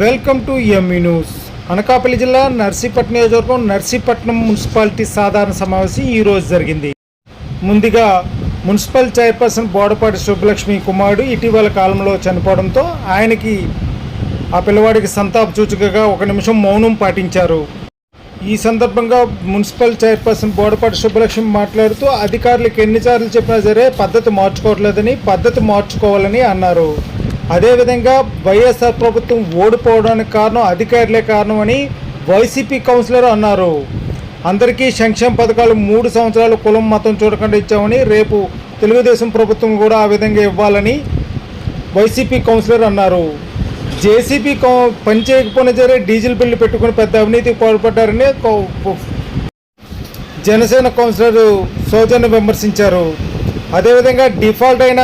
Welcome to ME news Anakapalli జిల్లా నర్సీపట్నం నియోజకవర్గం Narsipatnam municipality సాధారణ సమావేశం ఈరోజు జరిగింది. ముందుగా మున్సిపల్ చైర్పర్సన్ బోడపాటి సుబ్బలక్ష్మి కుమారుడు ఇటీవల కాలంలో చనిపోవడంతో ఆయనకి ఆ పిల్లవాడికి సంతాప సూచికగా ఒక నిమిషం మౌనం పాటించారు. ఈ సందర్భంగా మున్సిపల్ చైర్పర్సన్ బోడపాటి సుబ్బలక్ష్మి మాట్లాడుతూ అధికారులకు ఎన్నిసార్లు చెప్పినా సరే పద్ధతి మార్చుకోవట్లేదని పద్ధతి మార్చుకోవాలని అన్నారు. అదేవిధంగా వైఎస్ఆర్ ప్రభుత్వం ఓడిపోవడానికి కారణం అధికారులే కారణం అని వైసీపీ కౌన్సిలర్ అన్నారు. అందరికీ సంక్షేమ పథకాలు మూడు సంవత్సరాలు కులం మతం చూడకుండా ఇచ్చామని రేపు తెలుగుదేశం ప్రభుత్వం కూడా ఆ విధంగా ఇవ్వాలని వైసీపీ కౌన్సిలర్ అన్నారు. జేసీబీ కౌ పని చేయకపోయినా సరే డీజిల్ బిల్లు పెట్టుకుని పెద్ద అవినీతి పాల్పడ్డారని జనసేన కౌన్సిలర్ సౌజన్య విమర్శించారు. అదేవిధంగా డిఫాల్ట్ అయిన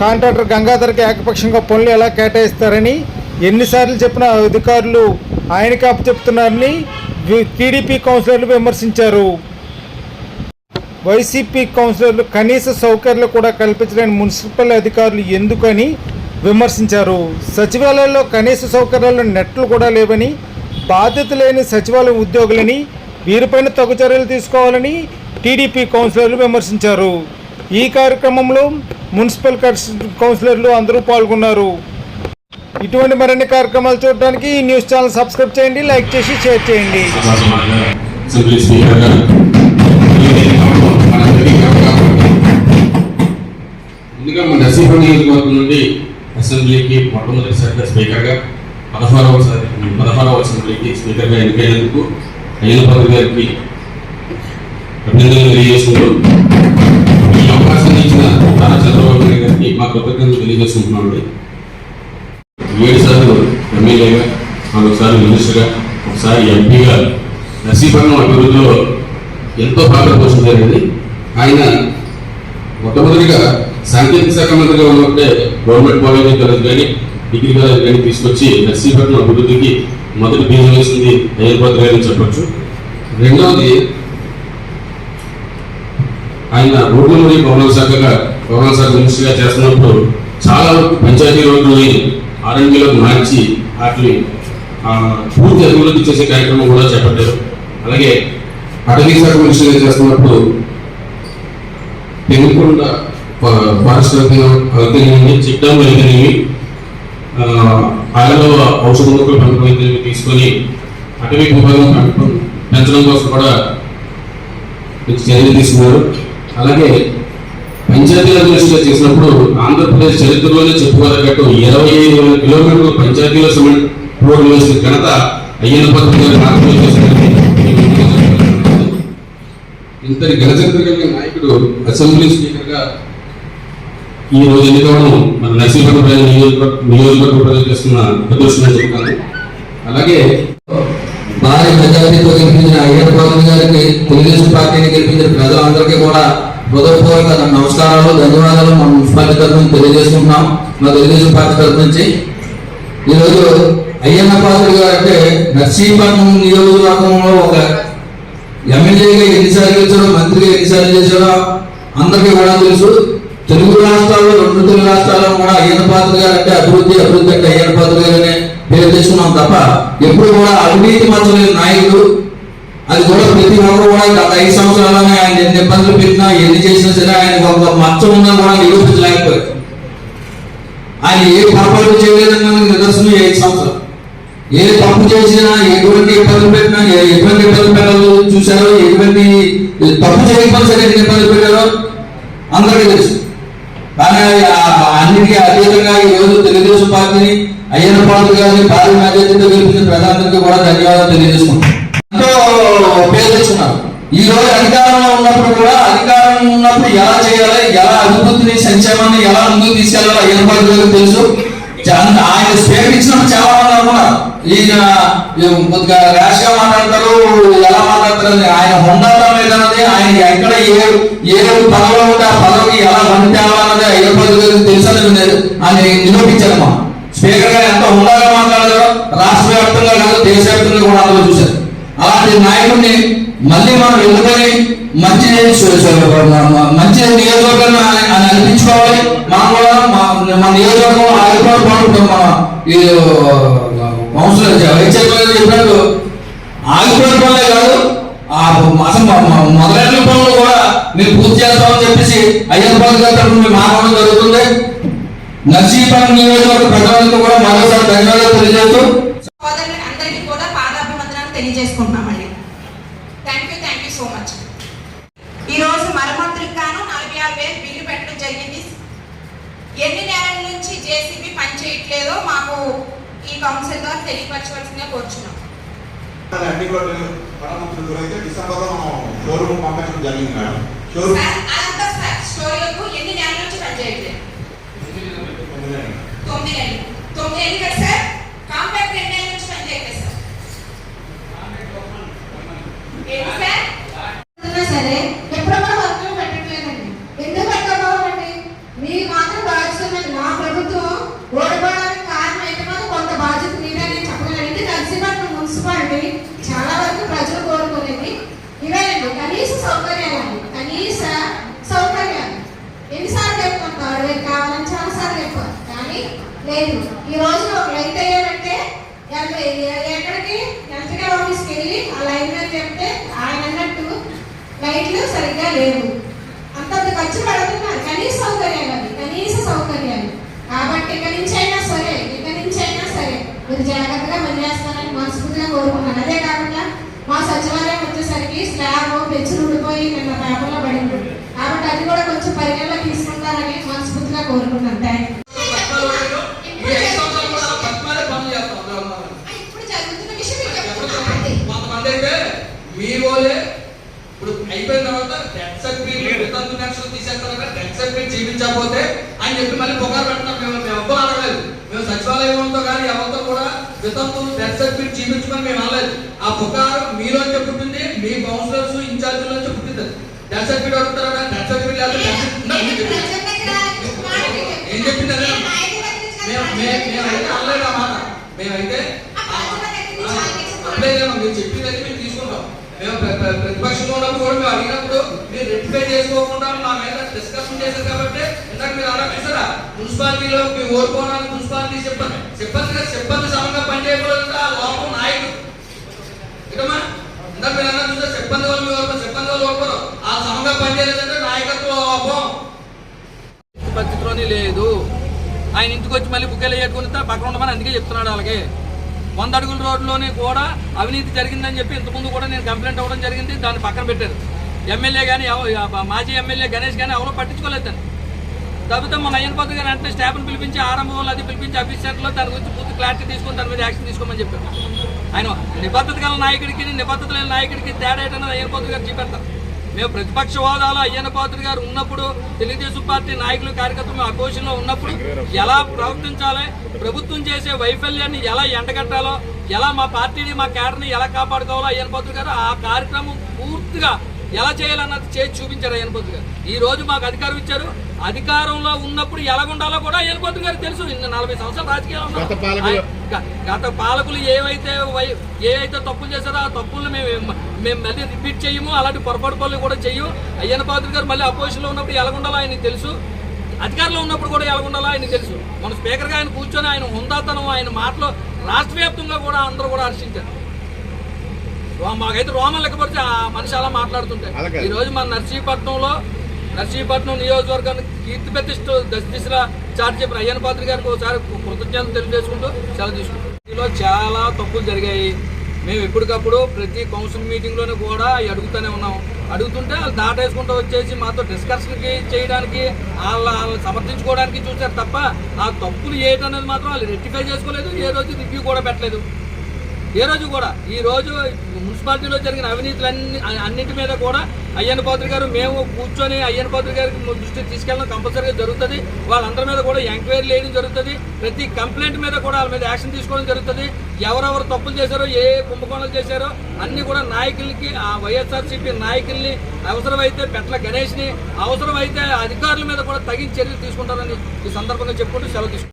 కాంట్రాక్టర్ గంగాధర్కి ఏకపక్షంగా పనులు ఎలా కేటాయిస్తారని ఎన్నిసార్లు చెప్పిన అధికారులు ఆయనకి అప్పచెప్తున్నారని టీడీపీ కౌన్సిలర్లు విమర్శించారు. వైసీపీ కౌన్సిలర్లు కనీస సౌకర్యాలు కూడా కల్పించలేని మున్సిపల్ అధికారులు ఎందుకని విమర్శించారు. సచివాలయాల్లో కనీస సౌకర్యాలు నెట్లు కూడా లేవని బాధ్యత లేని సచివాలయం ఉద్యోగులని వీరిపైన తగు చర్యలు తీసుకోవాలని టీడీపీ కౌన్సిలర్లు విమర్శించారు. ఈ కార్యక్రమంలో మున్సిపల్ కౌన్సిలర్లు అందరూ పాల్గొన్నారు. ఇటువంటి మరిన్ని కార్యక్రమాలు చూడడానికి ఈ న్యూస్ ఛానల్ సబ్స్క్రైబ్ చేయండి లైక్ చేసి షేర్ చేయండి. అసెంబ్లీ స్పీకర్ గారు ముందుగా మన నర్సీపూర్ నియోజకవర్గం నుండి అసెంబ్లీకి మొట్టమొదటిసారిగా స్పీకర్గా పదహారవ సారి పదహారవ అసెంబ్లీకి స్పీకర్గా ఎన్నికైనందుకు అయ్యనపల్లి గారికి అభినందనలు తెలియజేసుకుంటూ ఈ నారా చంద్రబాబు నాయుడు గారికి మా కృతజ్ఞతలు తెలియజేసుకుంటున్నామండి. ఏడు సార్లు ఎమ్మెల్యేగా నాలుగుసార్లు మినిస్టర్గా ఒకసారి ఎంపీగా నసీపట్నం అభివృద్ధిలో ఎంతో పాత్ర పోషించారండి. ఆయన మొట్టమొదటిగా సాంకేతిక శాఖ మంత్రిగా ఉన్నప్పుడే గవర్నమెంట్ కాలేజీ కాలేజ్ కానీ డిగ్రీ కాలేజ్ కానీ తీసుకొచ్చి నర్సీపట్నం అభివృద్ధికి మొదటి బీజం వేసింది హైదరాబాద్ గారని చెప్పచ్చు. రెండవది ఆయన రోడ్ల మరియు శాఖగా భవనాల శాఖ మినిస్టర్గా చేస్తున్నప్పుడు చాలా వరకు పంచాయతీ రోడ్లని ఆర్ఎండ్లోకి మార్చి వాటిని పూర్తి అభివృద్ధి చేసే కార్యక్రమం కూడా చేపట్టారు. అలాగే అటవీ శాఖ మినిస్టర్గా చేస్తున్నప్పుడు పెనుకొండ ఫారెస్ట్ అయితేనేమి చెక్ డ్యామ్ ఆయనలో ఔషధ మొక్కలు పెంపకం తీసుకొని అటవీ విభాగం పెంచడం కోసం కూడా చర్యలు తీసుకున్నారు. అలాగే పంచాయతీల దృష్టిగా చేసినప్పుడు ఆంధ్రప్రదేశ్ చరిత్రలోనే చెప్పుకోదగ్గట్టు ఇరవై ఐదు వందల కిలోమీటర్లు పంచాయతీల సిమెంట్ రోడ్లు వేసిన ఘనత అయ్యన్న పత్రిక గారు మాత్రమే ఇంతటి ఘనచరిత్ర కలిగిన నాయకుడు అసెంబ్లీ స్పీకర్గా ఈ రోజు ఎన్నికవడం మన నర్సీపట్నం ప్రజల నియోజకవర్గ నియోజకవర్గ ప్రజలు చేస్తున్న అదృష్టం అని చెప్తాను అలాగే మెజార్టీతో గెలిపించిన అయ్యర్ బాబు గారికి తెలుగుదేశం పార్టీని గెలిపించిన ప్రజలందరికీ కూడా హృదయపూర్వక నమస్కారాలు ధన్యవాదాలు మా మున్సిపాలిటీ తరఫున తెలియజేసుకుంటున్నాం మా తెలుగుదేశం పార్టీ తరఫు నుంచి ఈరోజు అయ్యన్న పాత్రుడు గారు అంటే నర్సీపట్నం నియోజకవర్గంలో ఒక ఎమ్మెల్యేగా ఎన్నిసార్లు గెలిచాడో మంత్రిగా ఎన్నిసార్లు చేశాడో అందరికీ కూడా తెలుసు తెలుగు రాష్ట్రాల్లో రెండు తెలుగు రాష్ట్రాల్లో కూడా అయ్యన్న పాత్ర గారు అంటే అభివృద్ధి అభివృద్ధి అంటే అయ్యన్న పాత్ర గారు పేరు తెచ్చుకున్నాం తప్ప ఎప్పుడు కూడా అవినీతి మచ్చలేని నాయకుడు అది కూడా ప్రతి ఒక్కరు కూడా గత ఐదు సంవత్సరాలుగా ఆయన ఎన్ని ఇబ్బందులు పెట్టినా ఎన్ని చేసినా సరే ఆయన ఒక మచ్చ ఉన్నా కూడా నిరూపించలేకపోయారు. ఆయన ఏ పొరపాటు చేయలేదన్న నిదర్శనం ఐదు సంవత్సరాలు. ఏ తప్పు చేసినా ఎటువంటి ఇబ్బందులు పెట్టినా ఏ- ఎటువంటి ఇబ్బందులు పెట్టాలో చూశారో ఎటువంటి తప్పు చేయకపోతే సరే ఎన్ని ఇబ్బందులు పెట్టారో అందరికీ తెలుసు. కానీ ఆ- అన్నిటికీ అతీతంగా ఈ రోజు తెలుగుదేశం పార్టీని అయ్యన్న పాత్ర గారిని భారీ మెజార్టీతో గెలిపిన ప్రజలందరికీ కూడా ధన్యవాదాలు తెలియజేసుకుంటాం ఎంతో పేరు ఈ రోజు అధికారంలో ఉన్నప్పుడు కూడా అధికారం ఉన్నప్పుడు ఎలా చేయాలి ఎలా అభివృద్ధిని సంక్షేమాన్ని ఎలా ముందుకు తీసుకెళ్ళాలో అయ్యన్న పాత్ర గారికి తెలుసు. ఆయన స్వీకరించినప్పుడు చాలా మంది అనుకున్నారు. ఈయన ఈయన కొద్దిగా ర్యాష్గా మాట్లాడతారు ఎలా మాట్లాడతారు ఆయన హుందాతనం లేదన్నది ఆయన ఎక్కడ ఏ ఏ పదవిలో ఉంటే ఆ పదవికి ఎలా పనిచేయాలన్నది అయ్యన్న పాత్ర గారికి తెలుసని విన్నారు ఆయన నిరూపించారు మా స్పీకర్ గారు ఎంత హుందాగా మాట్లాడారో రాష్ట్ర వ్యాప్తంగా కాదు దేశవ్యాప్తంగా కూడా అందరూ చూశారు. అలాంటి నాయకుడిని మళ్ళీ మనం ఎందుకని మంచి మంచి నియోజకవర్గాన్ని ఆయన- అనిపించుకోవాలి మనం కూడా మా- మన నియోజకవర్గం ఆగిపోవడం మన ఈ కౌన్సిలర్ వైస్ చైర్మన్ చెప్పినట్టు. ఆగిపోయిన పనులే కాదు ఆ అసలు మొదలైన పనులు కూడా మీరు పూర్తి చేస్తామని చెప్పేసి అయ్యప్ప పాత్ర మేము మాట్లాడడం జరుగుతుంది. నర్సీపట్నం నియోజకవర్గ ప్రజలందరూ కూడా మరోసారి ధన్యవాదాలు తెలియజేస్తూ అందరికీ కూడా పాదాభివందనాలు తెలియజేసుకుంటున్నామండి. Thank you thank you so much ఈ రోజు మరమ్మతులకు గాను నలభై ఆరు వేలు బిల్లు పెట్టడం జరిగింది. ఎన్ని నెలల నుంచి జేసీబీ పని చేయట్లేదో మాకు ఈ కౌన్సిల్ ద్వారా తెలియపరచవలసిందిగా కోరుచున్నాం. అన్ని కూడా డిసెంబర్లో మనం షోరూమ్ పంపించడం జరిగింది మేడం. షోరూమ్ సార్ స్టోరీలకు ఎన్ని నెలల నుంచి పని చేయట్లేదు. తొమ్మిది నెలలు తొమ్మిది నెలలు కదా సార్ కాంపాక్ట్ ఎన్ని నెలల నుంచి పని చేయట్లేదు సార్ ఏంటి సార్ ఉన్నా సరే ఎప్పుడు కూడా వర్కులు పెట్టట్లేదండి ఎందుకు పెట్టకపోవండి మీకు మాత్రం బాధ్యత ఉన్నది మా ప్రభుత్వం ఓడిపోవడానికి కారణం అయితే మాత్రం కొంత బాధ్యత మీరే నేను చెప్పగలను అంటే నర్సీపట్నం మున్సిపాలిటీ చాలా వరకు ప్రజలు కోరుకునేది ఇవేనండి కనీస సౌకర్యాలు అండి కనీస సౌకర్యాలు ఎన్నిసార్లు చెప్తాం తాడు కావాలని చాలా సార్లు చెప్పారు కానీ లేదు ఈ రోజు ఒక లైట్ అయ్యారంటే ఎక్కడ- ఎక్కడికి ఎలక్ట్రికల్ ఆఫీస్కి వెళ్ళి ఆ లైన్ మీద చెప్తే ఆయన అన్నట్టు లైట్లు సరిగ్గా లేవు అంతంత ఖర్చు పెడుతున్నారు కనీస సౌకర్యాలు అవి కనీస సౌకర్యాలు కాబట్టి ఇక నుంచి అయినా సరే ఇక నుంచి అయినా సరే మీరు జాగ్రత్తగా పనిచేస్తారని మనస్ఫూర్తిగా కోరుకున్నాను అదే కాకుండా మా సచివాలయం వచ్చేసరికి స్లాబ్ పెంచులు ఉండిపోయి నిన్న పేపర్లో పడింది కాబట్టి కొంచెం పరిగణలో తీసుకుంటారని మనస్ఫూర్తిగా కోరుకున్నాను థ్యాంక్ యూ ఇప్పుడు జరుగుతున్న విషయం మీకు చెప్తున్నాను కొంతమంది అయితే మీ వాళ్ళే ఇప్పుడు అయిపోయిన తర్వాత డెత్ సర్టిఫికేట్ వితంతు నెక్స్ట్ తీసేస్తారు కదా డెత్ సర్టిఫికేట్ చూపించకపోతే అని చెప్పి మళ్ళీ పొగారు పెడతాం మేము మేము ఎవ్వరు అనలేదు మేము సచివాలయంతో కానీ ఎవరితో కూడా వితంతు డెత్ సర్టిఫికేట్ చూపించమని మేము అనలేదు. ఆ పుకారు మీలో పుట్టింది మీ కౌన్సిలర్స్ ఇన్ఛార్జ్ నుంచి పుట్టింది డెత్ సర్టిఫికేట్ అడుగుతారు? మీకు చెప్పింది. ఏం చెప్పింది మేమైతే అనలేదు ఆ మాట మేమైతే అట్లేదమ్మా మీరు చెప్పిందని మేము తీసుకుంటాం. మేము ప్ర- ప్ర- ప్రతిపక్షంలో ఉన్నప్పుడు కూడా మేము అడిగినప్పుడు మీరు రెక్టిఫై చేసుకోకుండా మా మీద డిస్కషన్ చేశారు కాబట్టి ఇందాక మీరు అలా చూసారా మున్సిపాలిటీలో మీ ఓడిపోవడానికి మున్సిపాలిటీ చెప్పండి. సిబ్బంది కదా సిబ్బంది సమంగా పనిచేయకూడదు ఆ లోపం నాయకుడు. ఇకమ్మా ఇందాక మీరు అన్నా చూసారు సిబ్బంది వాళ్ళు మీ ఓడిపోయి సిబ్బంది వాళ్ళు ఓడిపోరు ఆ సమంగా పనిచేయలేదంటే నాయకత్వ లోపం పరిస్థితిలోనే లేదు. ఆయన ఇంటికి వచ్చి మళ్ళీ బుక్కెలు వేయట్టుకుని పక్కన ఉండమని అందుకే చెప్తున్నాడు అలాగే వంద అడుగుల రోడ్లోనే కూడా అవినీతి జరిగిందని చెప్పి ఇంతకుముందు కూడా నేను కంప్లైంట్ అవ్వడం జరిగింది దాన్ని పక్కన పెట్టారు. ఎమ్మెల్యే కానీ ఎవ- మాజీ ఎమ్మెల్యే గణేష్ కానీ ఎవరో పట్టించుకోలేదు దాన్ని తప్పితే మన అయ్యన్ పద్ధతి గారు అంటే స్టాఫ్ని పిలిపించి ఆరంభంలో అది పిలిపించి ఆఫీసర్లో దాని గురించి పూర్తి క్లారిటీ తీసుకొని దాని మీద యాక్షన్ తీసుకోమని చెప్పారు. ఆయన నిబద్ధత గల నాయకుడికి నిబద్ధత లేని నాయకుడికి తేడా ఏంటన్నది అయ్యన్ పద్ధతి గారు చెప్పేస్తారు మేము ప్రతిపక్ష హోదాలో అయ్యన్న పాత్రి గారు ఉన్నప్పుడు తెలుగుదేశం పార్టీ నాయకులు కార్యకర్తలు మేము అపోజిషన్లో ఉన్నప్పుడు ఎలా ప్రవర్తించాలి ప్రభుత్వం చేసే వైఫల్యాన్ని ఎలా ఎండగట్టాలో ఎలా మా పార్టీని మా క్యాడర్ని ఎలా కాపాడుకోవాలో అయ్యన్న పాత్రి గారు ఆ కార్యక్రమం పూర్తిగా ఎలా చేయాలన్నది చేసి చూపించారు అయ్యనపతి గారు. ఈ రోజు మాకు అధికారం ఇచ్చారు. అధికారంలో ఉన్నప్పుడు ఎలా ఉండాలో కూడా అయ్యనపతి గారు తెలుసు. ఇన్ని నలభై సంవత్సరాలు రాజకీయాలు. ఆయన- గత పాలకులు ఏవైతే ఏవైతే తప్పులు చేశారో ఆ తప్పులను మేము మేము మళ్ళీ రిపీట్ చేయము. అలాంటి పొరపాటు పనులు కూడా చెయ్యం అయ్యన్న పాత్రి గారు మళ్ళీ అపోజిషన్లో ఉన్నప్పుడు ఎలా ఉండాలో ఆయనకి తెలుసు. అధికారంలో ఉన్నప్పుడు కూడా ఎలా ఉండాలో ఆయనకి తెలుసు. మన స్పీకర్గా ఆయన కూర్చొని ఆయన హుందాతనం ఆయన మాటలు రాష్ట్ర వ్యాప్తంగా కూడా అందరూ కూడా హర్షించారు. మాకైతే రోమం లెక్కపడితే ఆ మనిషి అలా మాట్లాడుతుంటే. ఈ రోజు మన నర్సీపట్నంలో నర్సీపట్నం నియోజకవర్గానికి కీర్తి ప్రతిష్ట దశ దిశలా చార్జ్ చెప్పిన అయ్యన్న పాత్రి గారికి ఒకసారి కృతజ్ఞతలు తెలియజేసుకుంటూ సెలవు తీసుకుంటాం. ఇందులో చాలా తప్పులు జరిగాయి. మేము ఎప్పటికప్పుడు ప్రతి కౌన్సిల్ మీటింగ్లోనే కూడా అడుగుతూనే ఉన్నాం. అడుగుతుంటే వాళ్ళు దాటేసుకుంటూ వచ్చేసి మాతో డిస్కషన్కి చేయడానికి వాళ్ళ వాళ్ళని సమర్థించుకోవడానికి చూశారు తప్ప ఆ తప్పులు ఏంటనేది మాత్రం వాళ్ళు రెక్టిఫై చేసుకోలేదు ఏ రోజు రివ్యూ కూడా పెట్టలేదు. ఏ రోజు కూడా ఈ రోజు మున్సిపాలిటీలో జరిగిన అవినీతులన్నీ అన్నింటి మీద కూడా అయ్యన్న పాత్రి గారు మేము కూర్చొని అయ్యన్న పాత్రి గారికి దృష్టికి తీసుకెళ్ళడం కంపల్సరీగా జరుగుతుంది. వాళ్ళందరి మీద కూడా ఎంక్వైరీ వేయడం జరుగుతుంది. ప్రతి కంప్లైంట్ మీద కూడా వాళ్ళ మీద యాక్షన్ తీసుకోవడం జరుగుతుంది. ఎవరెవరు తప్పులు చేశారో ఏ కుంభకోణాలు చేశారో అన్ని కూడా నాయకులకి ఆ వైఎస్ఆర్సీపీ నాయకుల్ని అవసరమైతే పెట్ల గణేష్ని అవసరమైతే అధికారుల మీద కూడా తగిన చర్యలు తీసుకుంటారని ఈ సందర్భంగా చెప్పుకుంటూ సెలవు తీసుకుంటారు